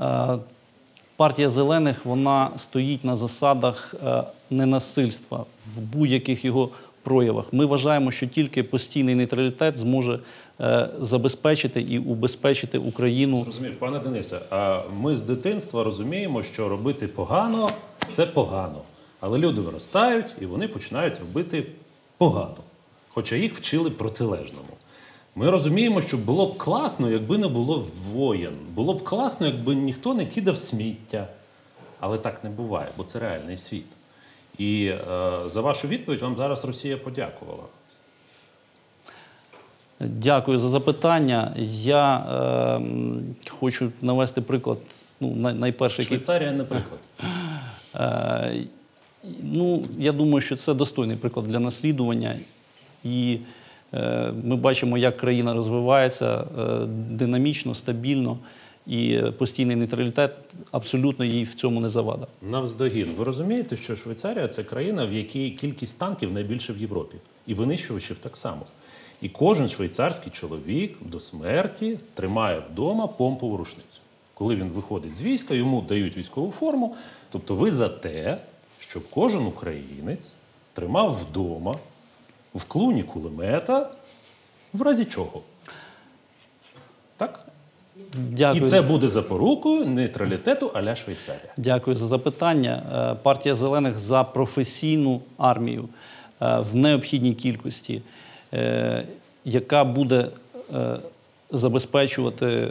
Е, Партія зелених вона стоїть на засадах е, ненасильства в будь-яких його проявах. Ми вважаємо, що тільки постійний нейтралітет зможе е, забезпечити і убезпечити Україну. Розумію, пане Денисе, а ми з дитинства розуміємо, що робити погано це погано. Але люди виростають і вони починають робити погано. Хоча їх вчили протилежному. Ми розуміємо, що було б класно, якби не було воєн. Було б класно, якби ніхто не кидав сміття. Але так не буває, бо це реальний світ. І е, за вашу відповідь вам зараз Росія подякувала. Дякую за запитання. Я е, хочу навести приклад. Ну, най- найперше, який Швейцарія, наприклад. Е, Ну, я думаю, що це достойний приклад для наслідування. І ми бачимо, як країна розвивається е, динамічно, стабільно, і е, постійний нейтралітет абсолютно їй в цьому не завада. Навздогін, ви розумієте, що Швейцарія це країна, в якій кількість танків найбільша в Європі, і винищувачів так само. І кожен швейцарський чоловік до смерті тримає вдома помпову рушницю. Коли він виходить з війська, йому дають військову форму. Тобто, ви за те, щоб кожен українець тримав вдома в клуні кулемета, в разі чого. Так? Дякую. І це буде запорукою нейтралітету а-ля Швейцарія. Дякую за запитання. Е, Партія зелених за професійну армію е, в необхідній кількості, е, яка буде забезпечувати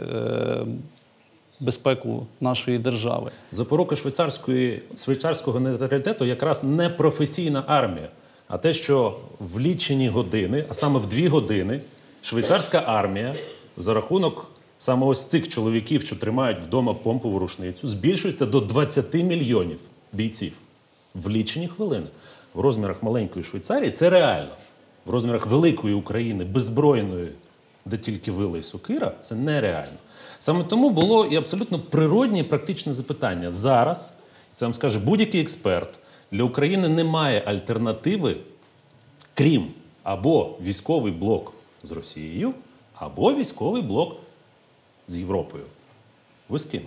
безпеку нашої держави. Запорука швейцарської, швейцарського нейтралітету якраз не професійна армія, а те, що в лічені години, а саме в дві години, швейцарська армія за рахунок саме ось цих чоловіків, що тримають вдома помпову рушницю, збільшується до 20 мільйонів бійців в лічені хвилини. В розмірах маленької Швейцарії це реально. В розмірах великої України, беззбройної, де тільки вила і сокира, це нереально. Саме тому було і абсолютно природні і практичне запитання. Зараз, це вам скаже будь-який експерт, для України немає альтернативи, крім або військовий блок з Росією, або військовий блок з Європою. Ви з ким?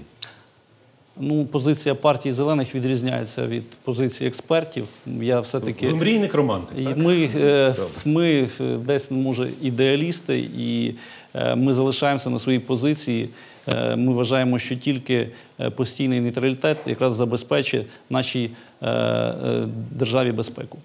Ну, позиція партії зелених відрізняється від позиції експертів. Я все-таки Ви мрійник романтик. Так? Ми, е, ми е, десь може ідеалісти, і е, ми залишаємося на своїй позиції. Ми вважаємо, що тільки постійний нейтралітет якраз забезпечить нашій державі безпеку.